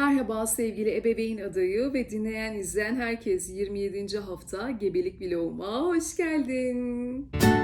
Merhaba sevgili ebeveyn adayı ve dinleyen izleyen herkes 27. hafta gebelik vloguma hoş geldin. Bu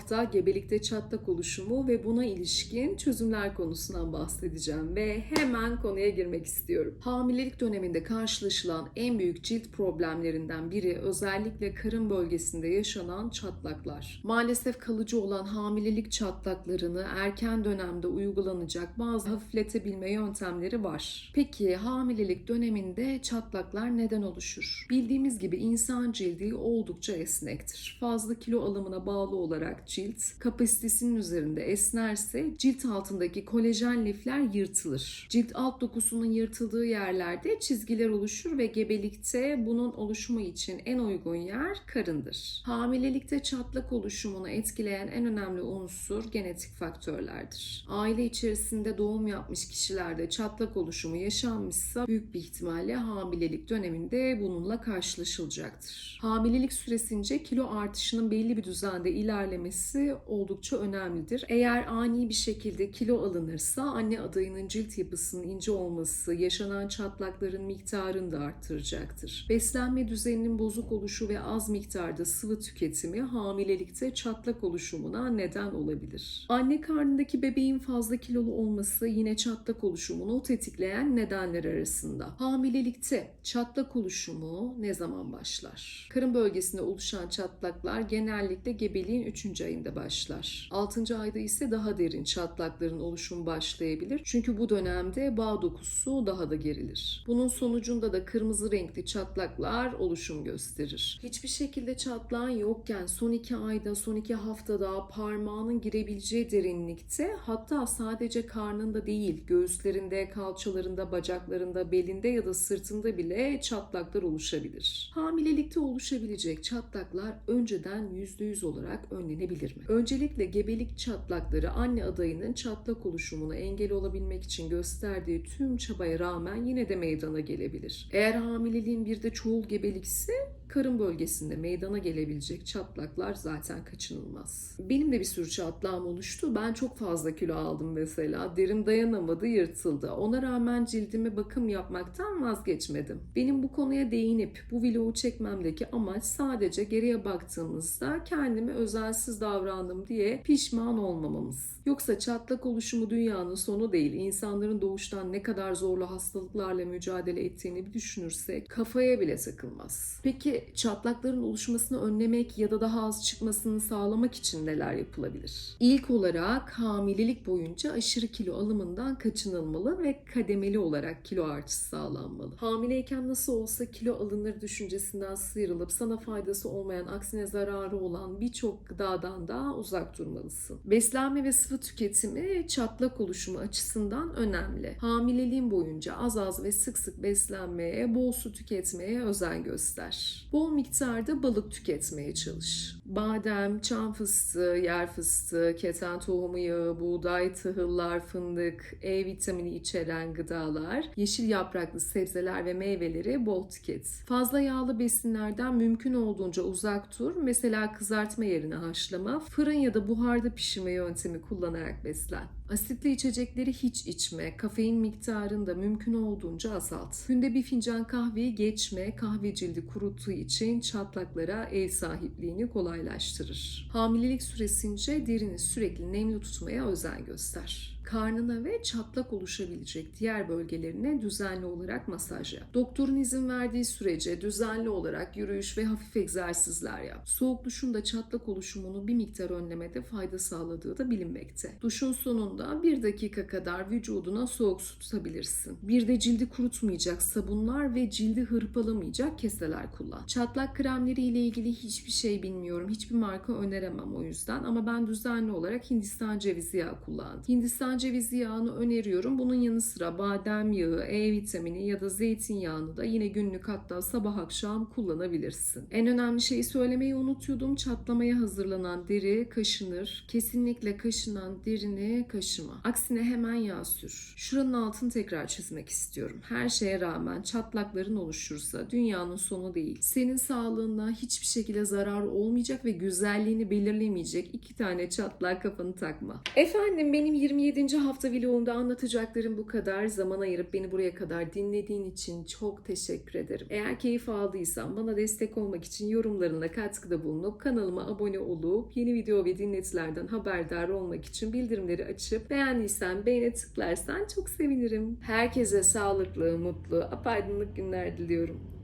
hafta gebelikte çatlak oluşumu ve buna ilişkin çözümler konusundan bahsedeceğim ve hemen konuya girmek istiyorum. Hamilelik döneminde karşılaşılan en büyük cilt problemlerinden biri özellikle karın bölgesinde yaşanan çatlaklar. Maalesef kalıcı olan hamilelik çatlaklarını erken dönemde uygulanacak bazı hafifletebilme yöntemleri var. Peki hamilelik döneminde çatlaklar neden oluşur? Bildiğimiz gibi insan cildi oldukça esnektir. Fazla kilo alımına bağlı olarak cilt kapasitesinin üzerinde esnerse cilt altındaki kolajen lifler yırtılır. Cilt alt dokusunun yırtıldığı yerlerde çizgiler oluşur ve gebelikte bunun oluşumu için en uygun yer karındır. Hamilelikte çatlak oluşumunu etkileyen en önemli unsur genetik faktörlerdir. Aile içerisinde doğum yapmış kişilerde çatlak oluşumu yaşanmışsa büyük bir ihtimalle hamilelik döneminde bununla karşılaşılacaktır. Hamilelik süresince kilo artışının belli bir düzende ilerlemesi oldukça önemlidir. Eğer ani bir şekilde kilo alınırsa anne adayının cilt yapısının ince olması yaşanan çatlakların miktarını da arttıracaktır. Beslenme düzeninin bozuk oluşu ve az miktarda sıvı tüketimi hamilelikte çatlak oluşumuna neden olabilir. Anne karnındaki bebeğin fazla kilolu olması yine çatlak oluşumunu tetikleyen nedenler arasında. Hamilelikte çatlak oluşumu ne zaman başlar? Karın bölgesinde oluşan çatlaklar genellikle gebeliğin 3. ayında başlar. 6. ayda ise daha derin çatlakların oluşumu başlayabilir. Çünkü bu dönemde bağ dokusu daha da gerilir. Bunun sonucunda da kırmızı renkli çatlaklar oluşum gösterir. Hiçbir şekilde çatlağın yokken son 2 ayda, son 2 haftada parmağının girebileceği derinlikte hatta sadece karnında değil, göğüslerinde, kalçalarında, bacaklarında, belinde ya da sırtında bile çatlaklar oluşabilir. Hamilelikte oluşabilecek çatlaklar önceden %100 olarak önlenebilir mi? Öncelikle gebelik çatlakları anne adayının çatlak oluşumuna engel olabilmek için gösterdiği tüm çabaya rağmen yine de meydana gelebilir. Eğer hamileliğin bir de çoğul gebelikse karın bölgesinde meydana gelebilecek çatlaklar zaten kaçınılmaz. Benim de bir sürü çatlağım oluştu. Ben çok fazla kilo aldım mesela. Derim dayanamadı, yırtıldı. Ona rağmen cildime bakım yapmaktan vazgeçmedim. Benim bu konuya değinip bu vlogu çekmemdeki amaç sadece geriye baktığımızda kendime özensiz davrandım diye pişman olmamamız. Yoksa çatlak oluşumu dünyanın sonu değil. İnsanların doğuştan ne kadar zorlu hastalıklarla mücadele ettiğini bir düşünürsek kafaya bile takılmaz. Peki çatlakların oluşmasını önlemek ya da daha az çıkmasını sağlamak için neler yapılabilir? İlk olarak hamilelik boyunca aşırı kilo alımından kaçınılmalı ve kademeli olarak kilo artışı sağlanmalı. Hamileyken nasıl olsa kilo alınır düşüncesinden sıyrılıp sana faydası olmayan aksine zararı olan birçok gıdadan da uzak durmalısın. Beslenme ve sıvı tüketimi çatlak oluşumu açısından önemli. Hamileliğin boyunca az az ve sık sık beslenmeye, bol su tüketmeye özen göster. Bol miktarda balık tüketmeye çalış. Badem, çam fıstığı, yer fıstığı, keten tohumu yağı, buğday, tahıllar, fındık, E vitamini içeren gıdalar, yeşil yapraklı sebzeler ve meyveleri bol tüket. Fazla yağlı besinlerden mümkün olduğunca uzak dur. Mesela kızartma yerine haşlama, fırın ya da buharda pişirme yöntemi kullanarak beslen. Asitli içecekleri hiç içme, kafein miktarını da mümkün olduğunca azalt. Günde bir fincan kahveyi geçme, kahve cildi kuruttuğu için çatlaklara ev sahipliğini kolaylaştırır. Hamilelik süresince derini sürekli nemli tutmaya özen göster karnına ve çatlak oluşabilecek diğer bölgelerine düzenli olarak masaj yap. Doktorun izin verdiği sürece düzenli olarak yürüyüş ve hafif egzersizler yap. Soğuk duşun da çatlak oluşumunu bir miktar önlemede fayda sağladığı da bilinmekte. Duşun sonunda bir dakika kadar vücuduna soğuk su tutabilirsin. Bir de cildi kurutmayacak sabunlar ve cildi hırpalamayacak keseler kullan. Çatlak kremleri ile ilgili hiçbir şey bilmiyorum. Hiçbir marka öneremem o yüzden ama ben düzenli olarak Hindistan cevizi yağı kullandım. Hindistan cevizi yağını öneriyorum. Bunun yanı sıra badem yağı, E vitamini ya da zeytinyağını da yine günlük hatta sabah akşam kullanabilirsin. En önemli şeyi söylemeyi unutuyordum. Çatlamaya hazırlanan deri kaşınır. Kesinlikle kaşınan derini kaşıma. Aksine hemen yağ sür. Şuranın altını tekrar çizmek istiyorum. Her şeye rağmen çatlakların oluşursa dünyanın sonu değil. Senin sağlığına hiçbir şekilde zarar olmayacak ve güzelliğini belirlemeyecek iki tane çatlak kafanı takma. Efendim benim 27. hafta vlogumda anlatacaklarım bu kadar. Zaman ayırıp beni buraya kadar dinlediğin için çok teşekkür ederim. Eğer keyif aldıysan bana destek olmak için yorumlarına katkıda bulunup kanalıma abone olup yeni video ve dinletilerden haberdar olmak için bildirimleri açıp beğendiysen beğene tıklarsan çok sevinirim. Herkese sağlıklı, mutlu, apaydınlık günler diliyorum.